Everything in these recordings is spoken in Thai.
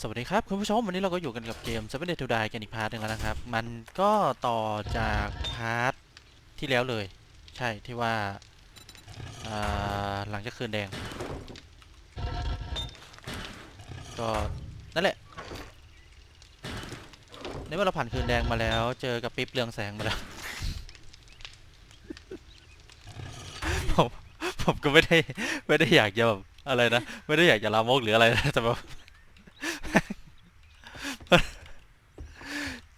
สวัสดีครับคุณผู้ชมวันนี้เราก็อยู่กันกับเกม Seven Days to Die กันอีกพาร์ทหนึ่งแล้วนะครับ มันก็ต่อจากพาร์ทที่แล้วเลย ใช่ที่ว่าอ่าหลังจากคืนแดง ก็นั่นแหละในเมื่อเราผ่านคืนแดงมาแล้ว เจอกับปิ๊บเรืองแสงมาแล้วผมผมก็ไม่ได้ไม่ได้อยากจะแบบอะไรนะ ไม่ได้อยากจะลามกหรืออะไรนะแต่แบบ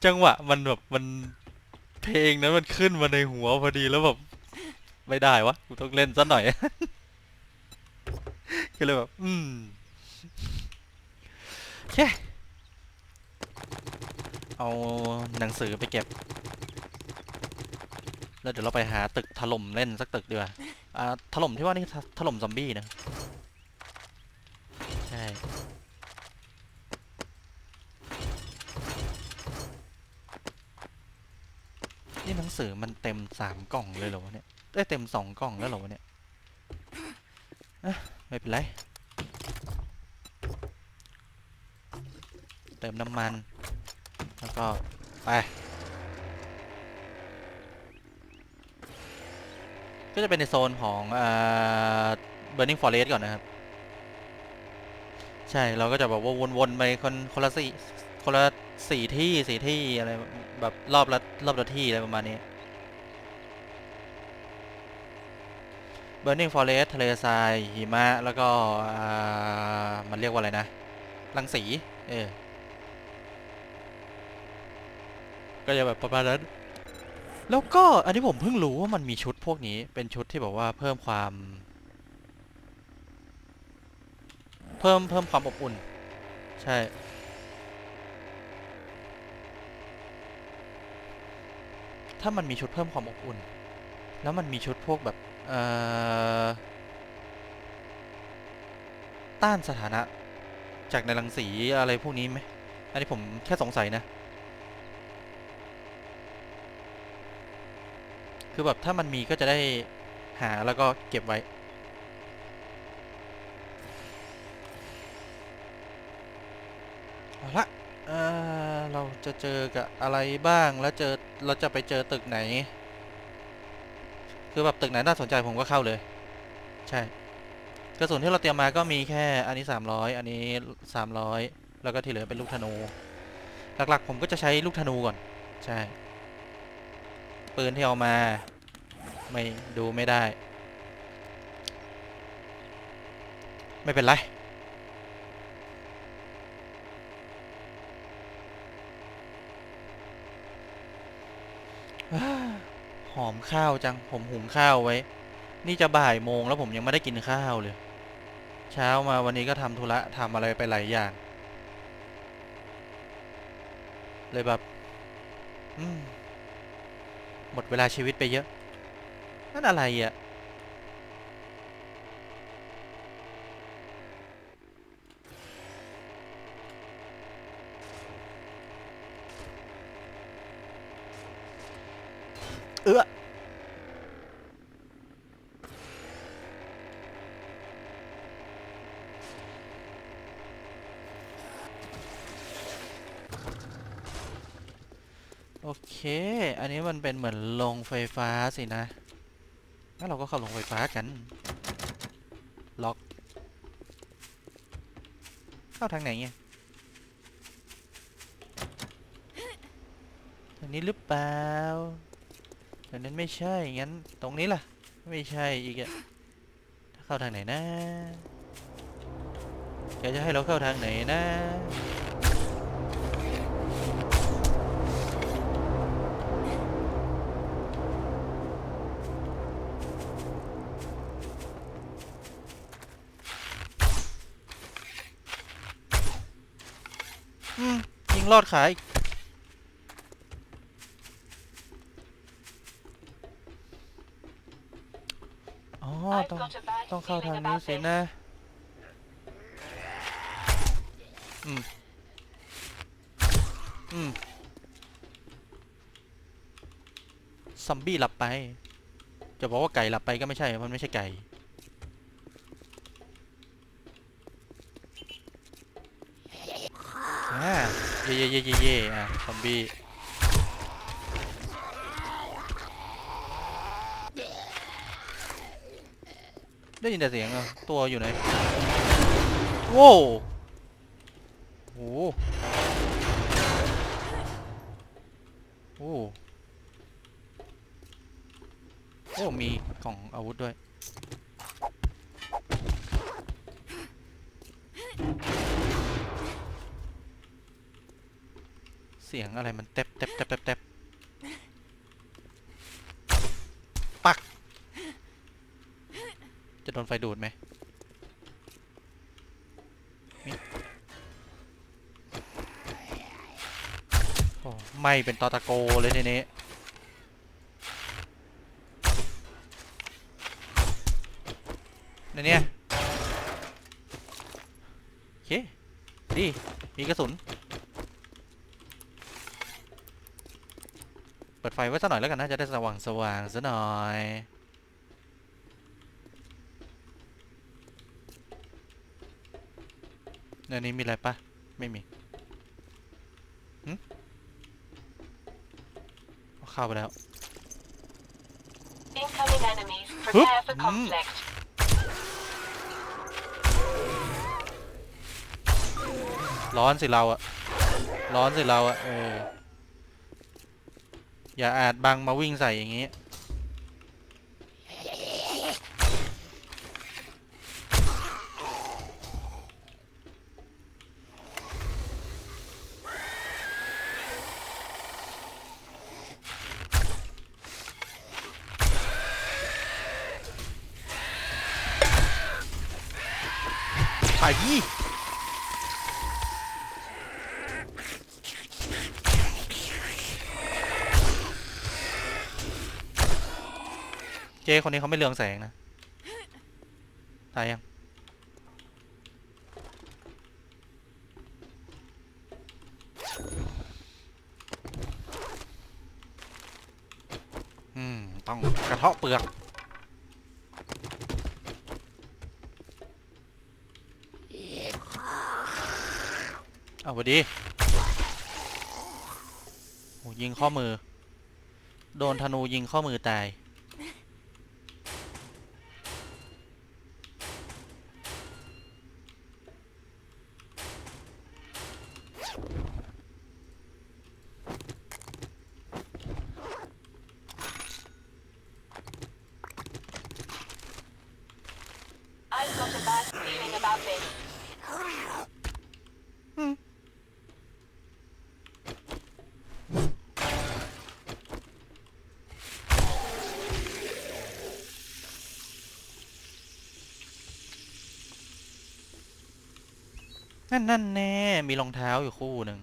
จังหวะมันแบบมันเพลงนั้นมันขึ้นมาในหัวพอดีแล้วแบบไม่ได้วะกูต้องเล่นซะหน่อย ก็เลยแบบ อืมโอเคเอาหนังสือไปเก็บ แล้วเดี๋ยวเราไปหาตึกถล่มเล่นสักตึกดีกว่าอ่าถล่มที่ว่านี่ถถล่มซอมบี้นะ ใช่ นี่หนัง สือมันเต็มสามกล่องเลยเหรอวะเนี่ยได้เต็มสองกล่องแล้วเหรอวะเนี่ยไม่เป็นไรเติมน้ำมัน แล้วก็ ไป ก็จะเป็นในโซนของเอ่า Burning Forest ก่อนนะครับ ใช่ เราก็จะแบบว่าวนๆไปคนคนละสี่คนละสี่ที่สี่ที่อะไร แบบรอบละรอบละที่อะไรประมาณนี้ Burning Forest ทะเลทรายหิมะ แล้วก็มันเรียกว่าอะไรนะ รังสี เออ ก็จะแบบประมาณนั้น แล้วก็อันนี้ผมเพิ่งรู้ว่ามันมีชุดพวกนี้ เป็นชุดที่แบบว่าเพิ่มความ เพิ่มเพิ่มความอบอุ่น ใช่ ถ้ามันมีชุดเพิ่มความอบอุ่น แล้วมันมีชุดพวกแบบ เอ่อ ต้านสถานะ จากในรังสีอะไรพวกนี้ไหม อันนี้ผมแค่สงสัยนะ คือแบบถ้ามันมีก็จะได้หาแล้วก็เก็บไว้เอาละเอ่อ เราจะเจอกับอะไรบ้าง แล้วเจอเราจะไปเจอตึกไหน คือแบบตึกไหนน่าสนใจผมก็เข้าเลย ใช่ กระสุนที่เราเตรียมมาก็มีแค่อันนี้ 300 อันนี้ 300 แล้วก็ที่เหลือเป็นลูกธนู หลักๆผมก็จะใช้ลูกธนูก่อน ใช่ ปืนที่เอามาไม่ดูไม่ได้ ไม่เป็นไร หอมข้าวจัง ผมหุงข้าวไว้ นี่จะบ่ายโมงแล้วผมยังไม่ได้กินข้าวเลย เช้ามาวันนี้ก็ทำธุระทำอะไรไปหลายอย่าง เลยแบบหมดเวลาชีวิตไปเยอะ นั่นอะไรอะ เค อันนี้มันเป็นเหมือนโรงไฟฟ้าสินะงั้นเราก็เข้าโรงไฟฟ้ากัน ล็อก เข้าทางไหนเนี่ยทางนี้หรือเปล่าอันนั้นไม่ใช่ งั้น ตรงนี้ล่ะ ไม่ใช่อีกอะเข้าทางไหนนะแกจะให้เราเข้าทางไหนนะ ลอดขาอีกอ๋อต้องต้องเข้าทางนี้สินะ อืม อืมซอมบี้หลับไป จะบอกว่าไก่หลับไปก็ไม่ใช่ มันไม่ใช่ไก่เย่เย่เย่เย่เย่อะซอมบี้ได้ยินแต่เสียงอะตัวอยู่ไหนโว้โอ้โหโอ้โอ้มีกล่องอาวุธด้วย เสียงอะไรมันเต็บเต็บเต็บเต็บเต็บปัก จะโดนไฟดูดไหมโอ้ไม่เป็นตอตะโกเลยทีนี้ในนี้โอเคดีมีกระสุน เปิดไฟไว้สักหน่อยแล้วกันนะจะได้สว่างสว่างๆซะหน่อยในนี้มีอะไรปะไม่มีหึเอาเข้าไปแล้ว Incoming enemies. Prepare for Mm. conflict. ร้อนสิเราอะร้อนสิเราอะเออ อย่าอาจบังมาวิ่งใส่อย่างงี้ ไป จคนนี้เขาไม่เรืองแสงนะตายยังอืม ต้องกระเทาะเปลือก เอาพอดีโอ้ยิงข้อมือ โดนธนูยิงข้อมือตาย นั่นนั่นแน่ มีรองเท้าอยู่คู่หนึ่ง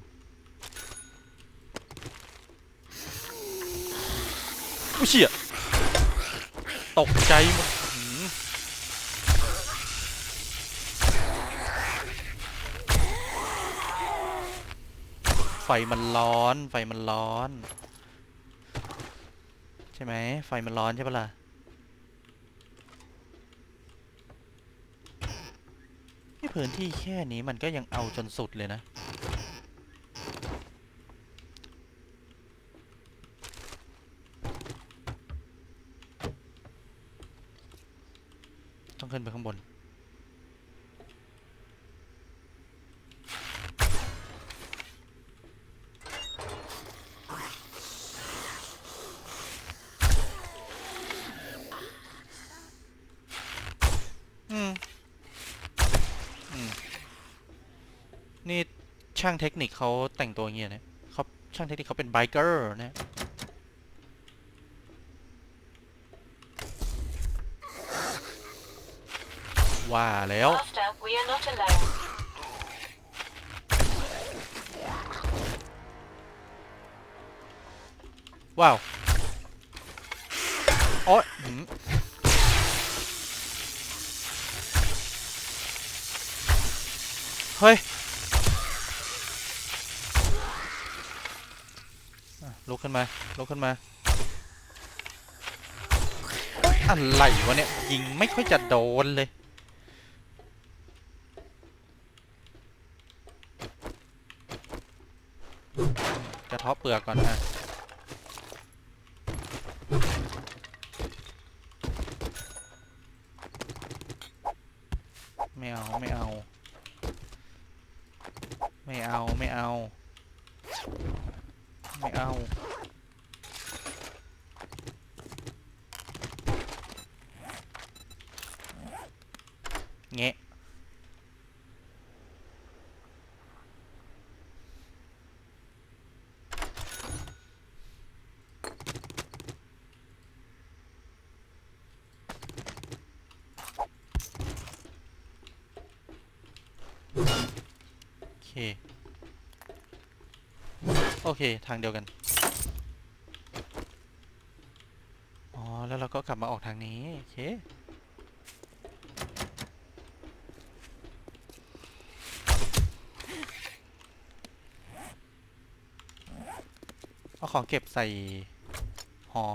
อุ้ยเชี่ยตกใจหมดไฟมันร้อน ไฟมันร้อน ใช่ไหม ไฟมันร้อนใช่ปะล่ะ พื้นที่แค่นี้มันก็ยังเอาจนสุดเลยนะ ต้องขึ้นไปข้างบน อืม อืม นี่ ช่างเทคนิคเขาแต่งตัวเงี้ยนะเขาช่างเทคนิคเขาเป็นไบเกอร์นะว่าแล้วว้าวโอ๊ยเฮ้ยอะ ลุกขึ้นมาลุกขึ้นมา อะไรวะเนี่ย ยิงไม่ค่อยจะโดนเลยหกระท้อเปลือกก่อนฮะไม่เอา ไม่เอา ไม่เอา ไม่เอา ไม่เอา แงะโอเค โอเค ทางเดียวกัน อ๋อ แล้วเราก็กลับมาออกทางนี้ โอเค เอา ของเก็บใส่ หอ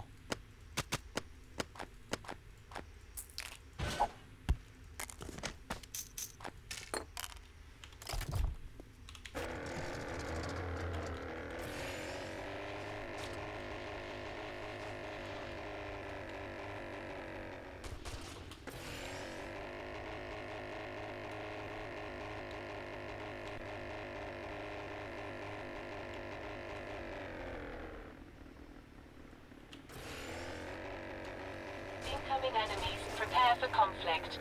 Incoming enemies. Prepare for conflict.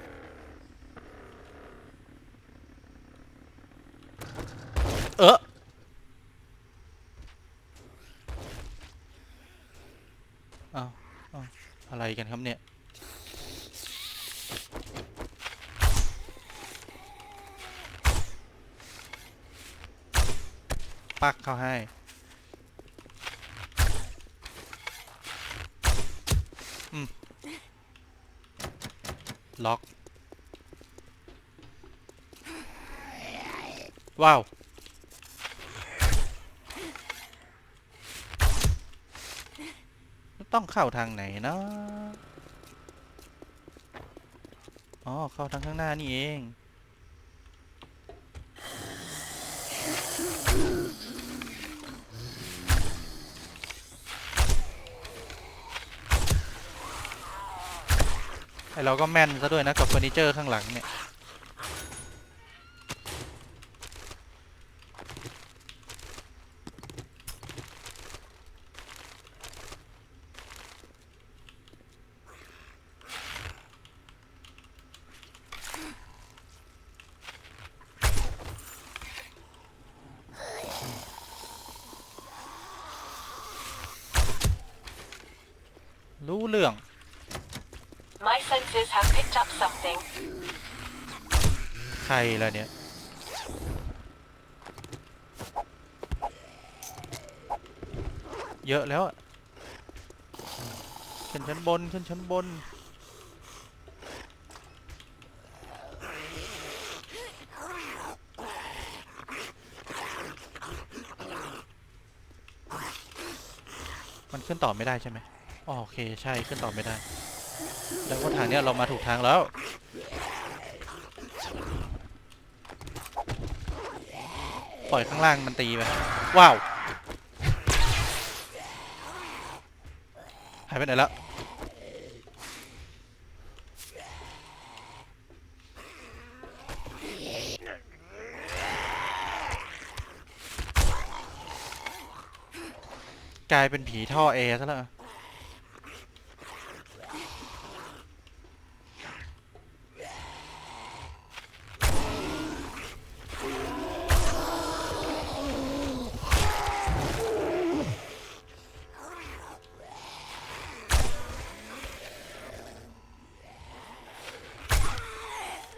เออเอาเอาอะไรกันครับเนี่ย ปักเข้าให้ อืม ล็อก ว้าว ต้องเข้าทางไหนเนาะอ๋อ เข้าทางข้างหน้านี่เองไอเราก็แม่นซะด้วยนะกับเฟอร์นิเจอร์ข้างหลังเนี่ย รู้เรื่อง My senses have picked up something. ใครล่ะเนี่ย เยอะแล้วอะขึ้นชั้นบนขึ้นชั้นบน มันขึ้นต่อไม่ได้ใช่ไหม อ๋อโอเคใช่ขึ้นต่อไม่ได้ แล้วว่าทางเนี้ยเรามาถูกทางแล้ว ปล่อยข้างล่างมันตีไป ว้าว หายไปไหนแล้วกลายเป็นผีท่อแอร์ซะแล้ว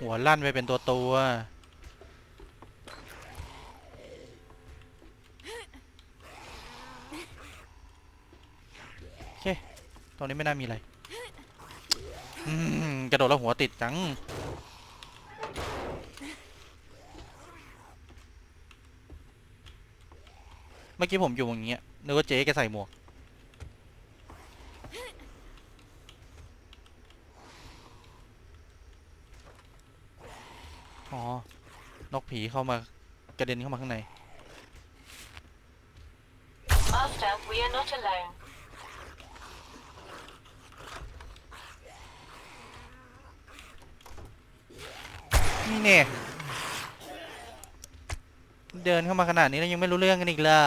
หัว ลั่นไปเป็นตัวตัวโอเค ตรงนี้ไม่น่ามีอะไรกระโดดแล้วหัวติดจัง เมื่อกี้ผมอยู่อย่างเงี้ยนึกว่าเจ๊แกใส่หมวก อ๋อ นกผีเข้ามากระเด็นเข้ามาข้างใน Master, we are not alone. นี่เนี่ยเดินเข้ามาขนาดนี้แล้วยังไม่รู้เรื่องกันอีกเหรอ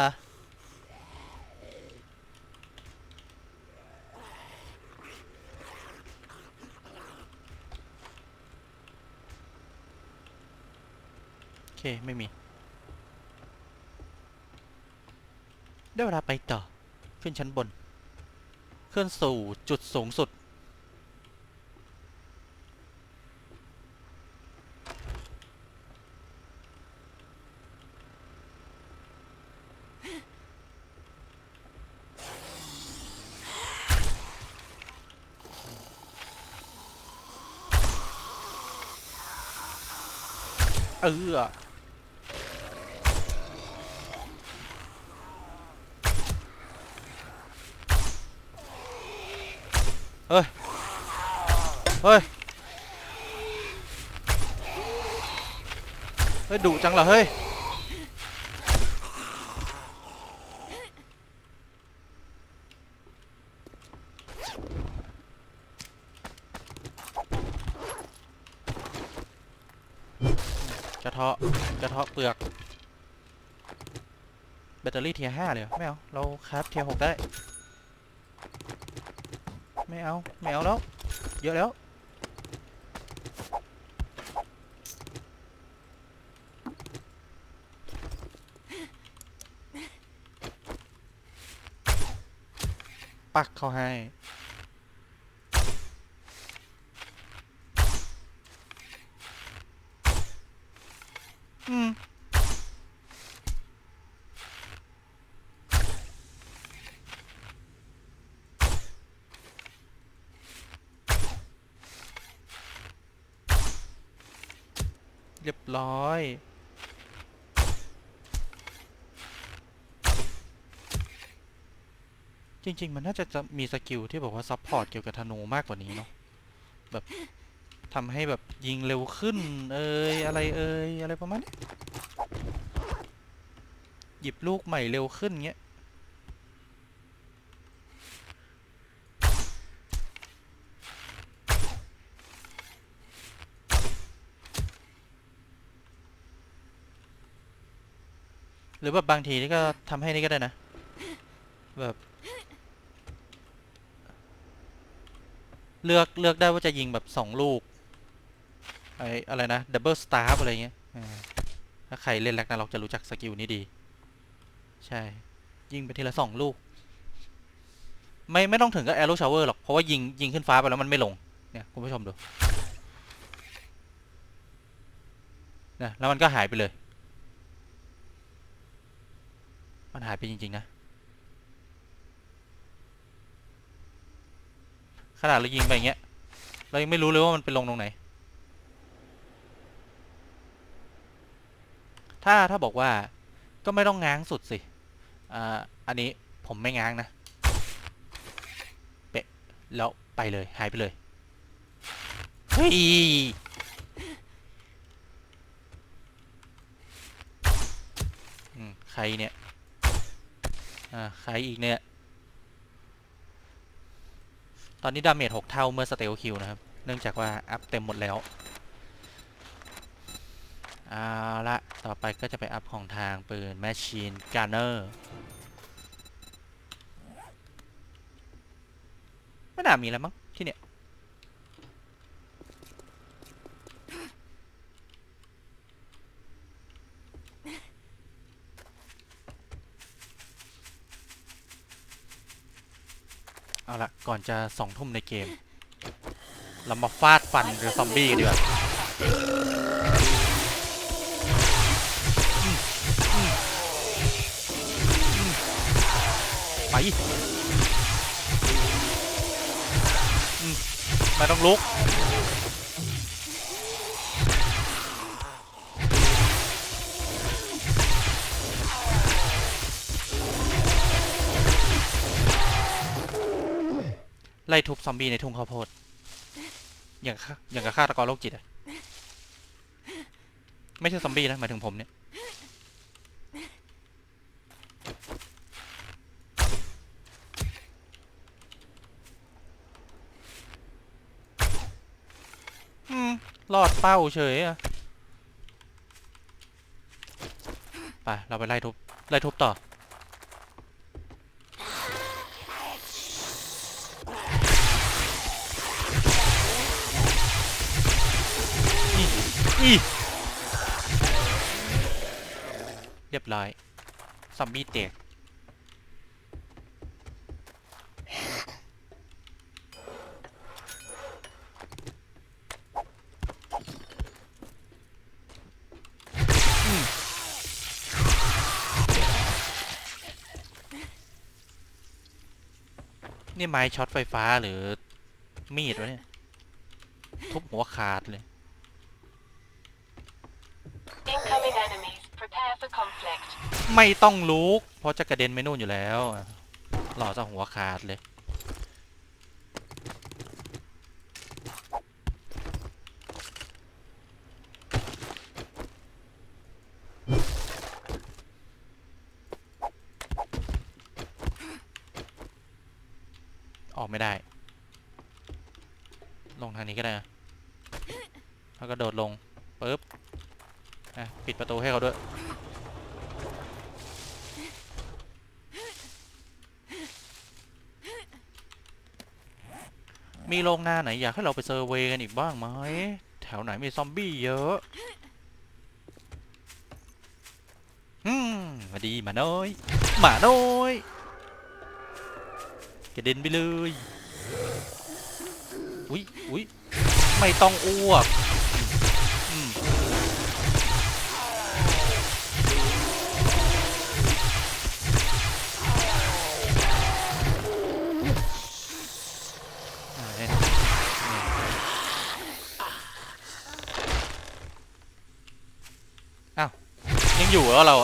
โอเค ไม่มี ได้เวลาไปต่อ ขึ้นชั้นบนขึ้นสู่จุดสูงสุด เออ ฮ้ย เฮ้ย เฮ้ยดุจังเหรอเฮ้ย กระเทาะ กระเทาะเปลือก แบตเตอรี่เทียร์ห้าเลยเหรอไม่เอา เราคราฟเทียร์หกได้ ไม่เอา ไม่เอาแล้ว เยอะแล้ว ปักเขาให้ อืม เรียบร้อย จริง ๆ มันน่าจะจะมีสกิลที่บอกว่าซัพพอร์ตเกี่ยวกับธนูมากกว่านี้เนาะแบบทำให้แบบยิงเร็วขึ้น เอ่ยอะไรเอ่ยอะไรประมาณนี้หยิบลูกใหม่เร็วขึ้นเงี้ยหรือแบบบางทีนี่ก็ทำให้นี่ก็ได้นะ แบบ เลือกเลือกได้ว่าจะยิงแบบสองลูกไออะไรนะดับเบิลสตาร์อะไรเงี้ยถ้าใครเล่นแร็กนาล็อกจะรู้จักสกิลนี้ดี ใช่ ยิงไปทีละสองลูก ไม่ไม่ต้องถึงกับแอโรชาวเวอร์หรอก เพราะว่ายิงยิงขึ้นฟ้าไปแล้วมันไม่ลง เนี่ยคุณผู้ชมดูนะแล้วมันก็หายไปเลย มันหายไปจริง ๆ นะ ขนาดเรายิงไปอย่างเงี้ย เรายังไม่รู้เลยว่ามันไปลงตรงไหน ถ้าถ้าบอกว่าก็ไม่ต้องง้างสุดสิอ่าอันนี้ผมไม่ง้างนะเป๊ะแล้วไปเลยหายไปเลยเฮ้ยใครเนี่ย อ่า ใครอีกเนี่ย ตอนนี้ดาเมจ6เท่าเมื่อสเตลคิวนะครับ เนื่องจากว่าอัพเต็มหมดแล้วเอาละต่อไปก็จะไปอัพของทางปืนแมชชีนการเนอร์ไม่น่ามีแล้วมั้งที่เนี่ย เอาละก่อนจะสองทุ่มในเกม เรามาฟาดฟันหรือซอมบี้กันดีกว่าไปอืมไม่ต้องลุก ไล่ทุบซอมบี้ในทุ่งข้าวโพด อย่างอย่างกับฆาตกรโรคจิตอะไม่ใช่ซอมบี้นะหมายถึงผมเนี่ย อืรอดเป้าเฉยอะไป เราไปไล่ทุบ ไล่ทุบต่อ อีเรียบร้อยซอมบี้แตกนี่ไม้ช็อตไฟฟ้าหรือมีดวะเนี่ย ทุบหัวขาดเลย ไม่ต้องลุก เพราะจะกระเด็นไม่นู่นอยู่แล้ว หล่อจะหัวขาดเลย ออกไม่ได้ ลงทางนี้ก็ได้นะแล้วก็โดดลงปึ๊บอะปิดประตูให้เขาด้วย มีโรงงานไหนอยากให้เราไปเซอร์เวย์กันอีกบ้างไหม แถวไหนมีซอมบี้เยอะอืมมาดีมาน้อยหมาน้อยกระเด็นไปเลย อุ๊ยอุ๊ยไม่ต้องอ้วก ยังอยู่เรอเรา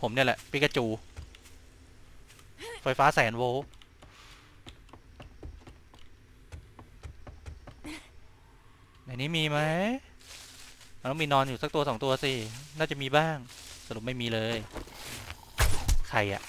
ผมเนี่ยแหละปิกาจู ไฟฟ้าแสนโวลต์ในนี้มีไหมมันต้องมีนอนอยู่สักตัวสองตัวสิ น่าจะมีบ้าง สรุปไม่มีเลย ใครอะ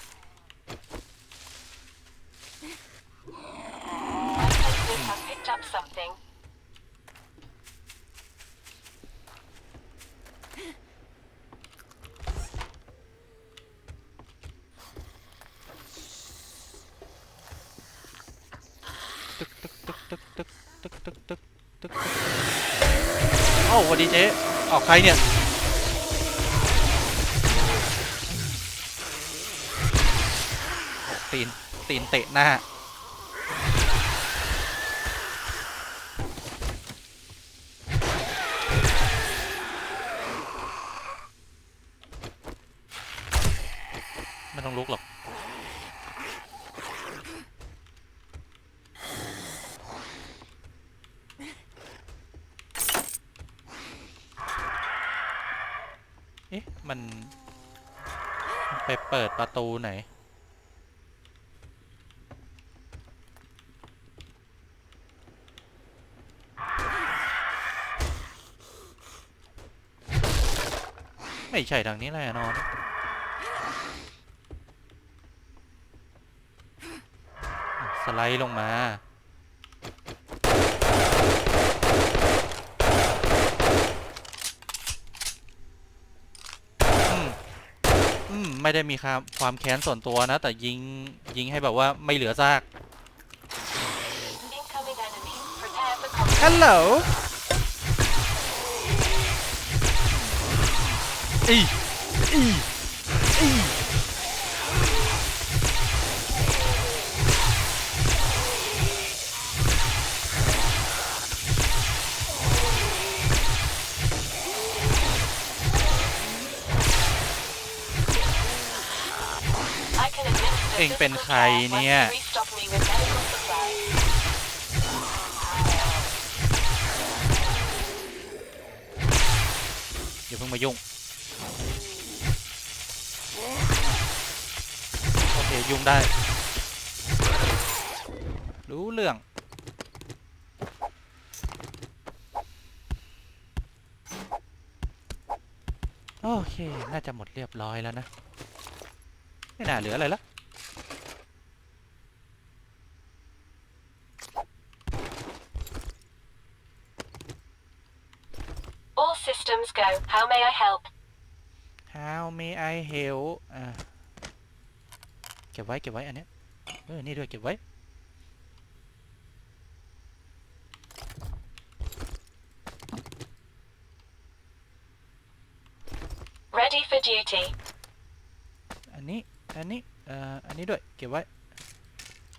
าสวัสดีเจ๊ออกใครเนี่ยตีนตีนเตะหน้า ไม่ต้องลุกหรอก เอ๊ะ มันไปเปิดประตูไหน ไม่ใช่ทางนี้แน่นอนสไลด์ลงมา อืม อืม ไม่ได้มีความความแค้นส่วนตัวนะ แต่ยิงยิงให้แบบว่าไม่เหลือซาก Incoming enemies. Prepare for conflict. ฮัลโหลอีอีอี องเป็นใครเนี่ยอย่าเพิ่งมายุ่ง โอเค ยุ่งได้ รู้เรื่องโอเค น่าจะหมดเรียบร้อยแล้วนะ ไม่น่าเหลืออะไรละ systems go. How may I help? How may I help อ่าเก็บไว้เก็บไว้อันเนี้ยเออนี่ด้วยเก็บไว้ Ready for duty. อันนี้อันนี้เอ่ออันนี้ด้วยเก็บไว้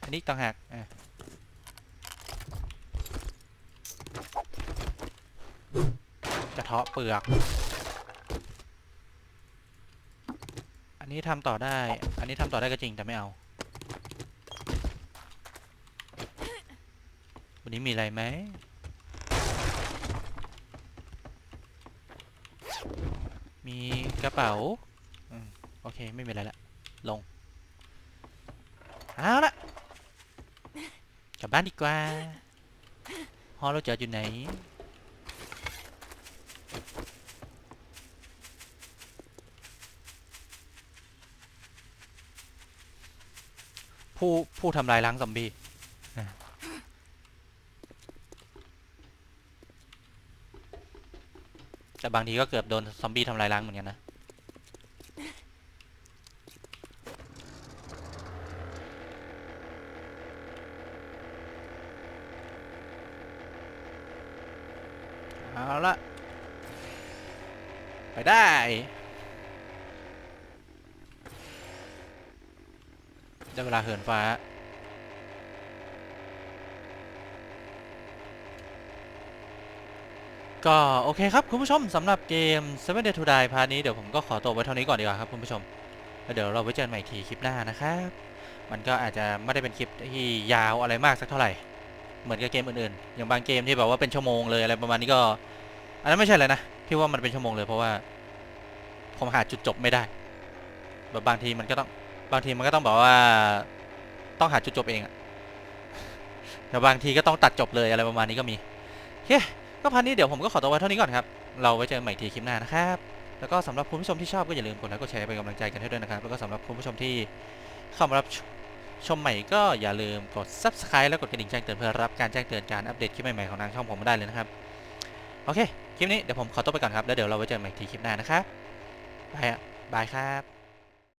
อันนี้ต่างหากอะ กระเทาะเปลือก อันนี้ทำต่อได้ อันนี้ทำต่อได้ก็จริงแต่ไม่เอา วันนี้มีอะไรไหมมีกระเป๋าอโอเค ไม่มีอะไรละลง เอาละกลับบ้านดีกว่าฮอลเราจออยู่ไหน ผู้ผู้ทำลายล้างซอมบี้อะแต่บางทีก็เกือบโดนซอมบี้ทำลายล้างเหมือนกันนะ เอาละไปได้ ได้ เหินฟ้า ก็โอเคครับคุณผู้ชมสำหรับเกม Seven Day to Die พาร์ทนี้เดี๋ยวผมก็ขอตัวไว้เท่านี้ก่อนดีกว่าครับคุณผู้ชมแล้วเดี๋ยวเราไว้เจอกันใหม่ทีคลิปหน้านะครับ มันก็อาจจะไม่ได้เป็นคลิปที่ยาวอะไรมากสักเท่าไหร่ เหมือนกับเกมอื่นๆ อย่างบางเกมที่แบบว่าเป็นชั่วโมงเลยอะไรประมาณนี้ก็ อันนั้นไม่ใช่เลยนะพี่ว่ามันเป็นชั่วโมงเลยเพราะว่า ผมหาจุดจบไม่ได้แบบบางทีมันก็ต้อง บางทีมันก็ต้องบอกว่าต้องหาจุดจบเองอะแต่บางทีก็ต้องตัดจบเลยอะไรประมาณนี้ก็มีโอเคก็พันนี้เดี๋ยวผมก็ขอตัวไว้เท่านี้ก่อนครับ เราไว้เจอกันใหม่ทีคลิปหน้านะครับ แล้วก็สำหรับคุณผู้ชมที่ชอบก็อย่าลืมกดไลค์กดแชร์เป็นกำลังใจกันให้ด้วยนะครับ แล้วก็สำหรับคุณผู้ชมที่เข้ามารับชชมใหม่ก็อย่าลืมกด subscribe และกดกระดิ่งแจ้งเตือนเพื่อรับการแจ้งเตือนการอัปเดตคลิปใหม่ๆของทางช่องผมได้เลยนะครับ โอเค คลิปนี้เดี๋ยวผมขอตัวไปก่อนครับ แล้วเดี๋ยวเราไว้เจอกันใหม่ทีคลิปหน้านะครับ บายอะบายครับ